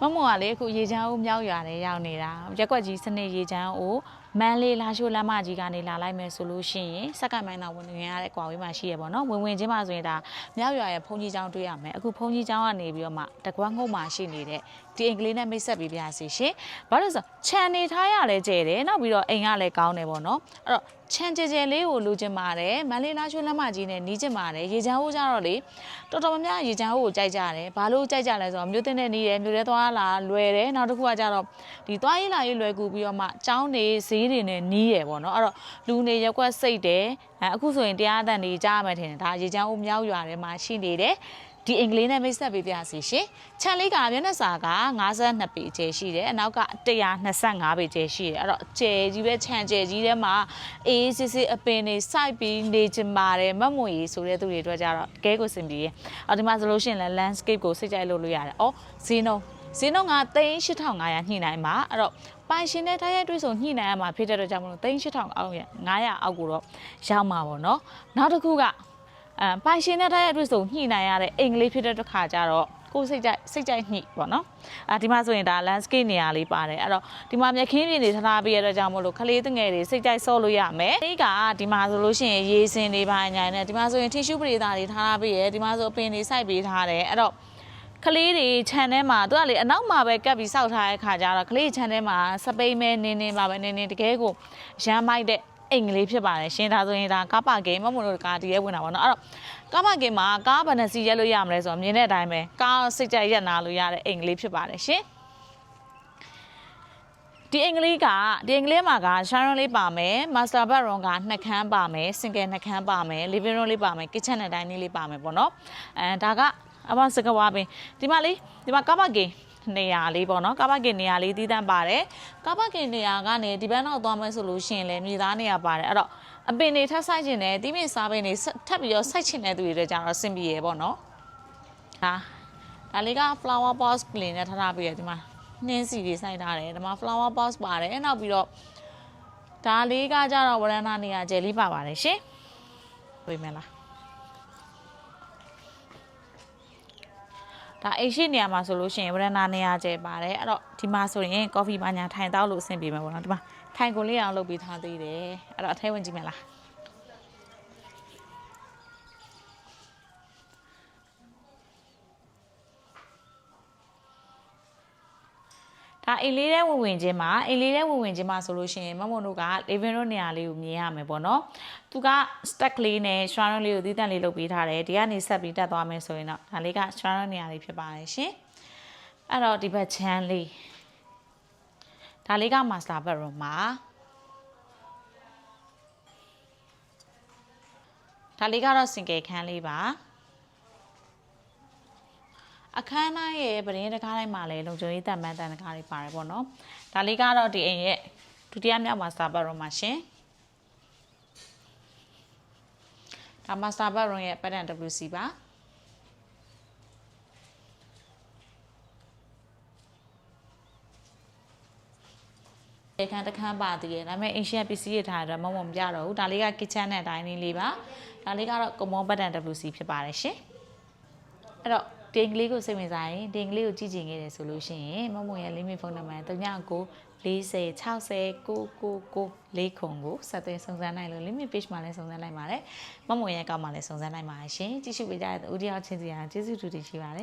မမကလေအခုရေချမ်းဦးမြောက်ရွာနေရောက်နေတာရက်ကွက်ကြီးစနစ်ရေချမ်းဦးမန်းလေးလာရှိုးလမ်းမကြီးကနေလာလိုက်မယ်ဆိုလို့ရှိရင်စက္ကန့်မိုင်းတော်ဝင်ငင်ရတဲ့ကွာဝေးမှာရှိရပေါ့နော်ဝင်ဝင်ချင်းမှဆိုရင်ဒါမြောက်ရွာရဲ့ဖုန်ကြီးကျောင်းတွေ့ရမယ်အခုဖုန်ကြီးကျောင်းကနေပြီးတော့မှတကွမ်းငုတ်မှာရှိနေတဲ့ဒီအင်္ဂလိပ်နဲ့မိတ်ဆက်ပေးပြစီရှင်ဘာလို့လဲဆိုခြံနေထားရလဲကျဲတယ်နောက်ပြီးတော့အိမ်ကလည်းကောင်းတယ်ပေါ့နော်အဲ့တော့ ခြံကျဲကျဲလေးကိုလိုချင်ပါတယ်မန်းလေးလာရှိုးလမ်းမကြီးနဲ့နီးချင်ပါတယ်ရေချမ်းဦးကြတော့လေတော်တော်များများရေချမ်းဦးကိုကြိုက်ကြတယ်ဘာလို့ကြိုက်ကြလဲဆိုတော့မြို့တင်နဲ့နီးတယ်မြို့ထဲသွားလာလွယ်တယ်နောက်တစ်ခုကကြတော့ဒီသွားရေးလာရေးလွယ်ကူပြီးတော့မှကျောင်းနေဈေးတွေနဲ့နီးရယ်ပေါ့နော်အဲ့တော့လူနေရက်ကွက်စိတ်တယ်အဲအခုဆိုရင်တရားအသံတွေကြားရမယ်ထင်တယ်ဒါရေချမ်းဦးမြောက်ရွာထဲမှာရှိနေတယ် ဒီအင်္ဂလိပ်နဲ့မိတ်ဆက်ပေးပြစီရှင်ခြံလေးကမျက်နှာစာက52ပေကျယ်ရှိတယ်အနောက်က125ပေကျယ်ရှိတယ်အဲ့တော့ကျယ်ကြီးပဲခြံကျယ်ကြီးထဲမှာအေးစစ်စစ်အပင်တွေစိုက်ပြီးနေချင်ပါတယ်မတ်မွေကြီးဆိုတဲ့သူတွေအတွက်ကြတော့အကဲကိုစင်ပြေရအော်ဒီမှာဆိုလို့ရှိရင်လည်း landscape ကိုစိတ်ကြိုက်လို့လို့ရတယ်အော်ဈေးနှုန်းဈေးနှုန်းက3500ညှိနှိုင်းပါအဲ့တော့ပိုင်ရှင်နဲ့ထားရတွေ့ဆိုညှိနှိုင်းရမှာဖြစ်တဲ့အတွက်ကြောင့်မလို့3500အောက်ရ900အောက်ကိုတော့ရောက်မှာပေါ့နော်နောက်တစ်ခုက အဲပိုင်ရှင်နဲ့ထားရအတွက်ဆိုညှိနိုင်ရတဲ့အင်္ဂလိပ်ဖြစ်တဲ့တစ်ခါကျတော့ကိုယ်စိတ်ကြိုက်စိတ်ကြိုက်ညှိပေါ့နော်အဲဒီမှာဆိုရင်ဒါ landscape နေရာလေးပါတယ်အဲ့တော့ဒီမှာမြက်ခင်းပြင်တွေထားထားပေးရတဲ့ကြောင့်မို့လို့ခလေးတငယ်တွေစိတ်ကြိုက်ဆော့လို့ရမယ်ဒီကဒီမှာဆိုလို့ရှိရင်ရေစင်တွေပါညာနေဒီမှာဆိုရင် tissue ပရိသာတွေထားထားပေးရဒီမှာဆိုအပင်တွေစိုက်ပေးထားတယ်အဲ့တော့ကလေးတွေခြံထဲမှာသူကလေအနောက်မှာပဲကပ်ပြီးစောက်ထားတဲ့ခါကျတော့ကလေးခြံထဲမှာစပိန်မဲနင်းနင်းပါပဲနင်းနင်းတကယ်ကိုရမ်းမိုက်တဲ့ အိမ်ကလေးဖြစ်ပါတယ်ရှင်ဒါဆိုရင်ဒါကားပါကင်မမလို့ကားတည်းရဲဝင်တာပေါ့နော်အဲ့တော့ကားပါကင်မှာကားဘယ်နှစီရက်လို့ရမလဲဆိုတော့မြင်တဲ့အတိုင်းပဲကားစိတ်ကြိုက်ရက်နာလို့ရတဲ့အိမ်ကလေးဖြစ်ပါတယ်ရှင်ဒီအင်္ဂလိပ်ကဒီအင်္ဂလိပ်မှာက sharon လေးပါမယ် master bedroom ကနှစ်ခန်းပါမယ် single နှစ်ခန်းပါမယ် living room လေးပါမယ် kitchen နဲ့ dining လေးပါမယ်ပေါ့နော်အဲဒါကအမစကဝါပင်ဒီမှာလေးဒီမှာကားပါကင် နေရာလေးပေါ့နော်ကားပါကင်နေရာလေးတည်တံ့ပါတယ်ကားပါကင်နေရာကနေဒီဘက်နောက်သွားမယ်ဆိုလို့ရှိရင်လည်းမြေသားနေရာပါတယ်အဲ့တော့အပင်တွေထပ်ဆိုင်ခြင်းနဲ့တီးမင်စားပင်တွေဆက်ထပ်ပြီးတော့စိုက်ခြင်းတဲ့သူတွေလည်းကြတော့စင်ပြေရပေါ့နော်ဟာဒါလေးက flower box ကလေးနဲ့ထားထားပြီးရဒီမှာနှင်းစီတွေစိုက်ထားတယ်ဒီမှာ flower box ပါတယ်နောက်ပြီးတော့ဒါလေးကကြတော့ဝရဏနေရာကျယ်လေးပါပါတယ်ရှင်တွေ့မယ်လား ဒါအိတ်ရှိနေရာမှာဆိုလို့ရှိရင်ဝရဏနေရာကျဲပါတယ်အဲ့တော့ဒီမှာဆိုရင်ကော်ဖီပါညာထိုင်တောက်လို့အဆင်ပြေမှာပေါ့နော်ဒီမှာထိုင်ကိုလေးအောင်လုပ်ပြီးထားသေးတယ်အဲ့တော့အထဲဝင်ကြည့်မယ်လား ဒါအိမ်လေးတဲ့ဝင်ဝင်ချင်းမှာအိမ်လေးတဲ့ဝင်ဝင်ချင်းမှာဆိုလို့ရှိရင်မမုံတို့က living room နေရာလေးကိုမြင်ရမယ်ပေါ့နော်သူက stack လေးနဲ့ shroud လေးကိုသီးသန့်လေးလုပ်ပေးထားတယ်ဒီကနေဆက်ပြီးတက်သွားမယ်ဆိုရင်တော့ဒါလေးက shroud နေရာလေးဖြစ်ပါတယ်ရှင်အဲ့တော့ဒီဘက်ချမ်းလေးဒါလေးက master bedroom မှာဒါလေးကတော့ single ခန်းလေးပါ အခန်းတိုင်းရဲ့ပရင်းတကားတိုင်းမှာလည်းလုံခြုံရေးတပ်မှန်းတန်တကားတွေပါတယ်ပေါ့နော်။ဒါလေးကတော့ဒီအိမ်ရဲ့ဒုတိယမြောက်မှာစတာဘတ်ရုံမှာရှင်။ဒါမှာစတာဘတ်ရုံရဲ့ပတ်တန် WC ပါ။အခန်းတစ်ခန်းပါသေးတယ်ဒါပေမဲ့အင်ရှင်ပစ္စည်းတွေထားရတော့မမမပြတော့ဘူးဒါလေးက kitchen နဲ့ dining လေးပါဒါလေးကတော့ common button WC ဖြစ်ပါတယ်ရှင်အဲ့တော့ တင်ကလေးကိုစိတ်ဝင်စားရင်တင်ကလေးကိုကြည့်ကြင်ခဲ့တယ်ဆိုလို့ရှိရင်မမရဲ့ limit phone number 39 40 60 999လေးခုံကိုဆက်သွယ်စုံစမ်းနိုင်လို့ limit page မှာလည်းစုံစမ်းနိုင်ပါတယ်မမရဲ့အကောင့်မှာလည်းစုံစမ်းနိုင်ပါတယ်ရှင်ကြည့်ရှုပေးကြတဲ့ဦးတယောက်ချင်းစီအားကျေးဇူးတူတူရှိပါတယ်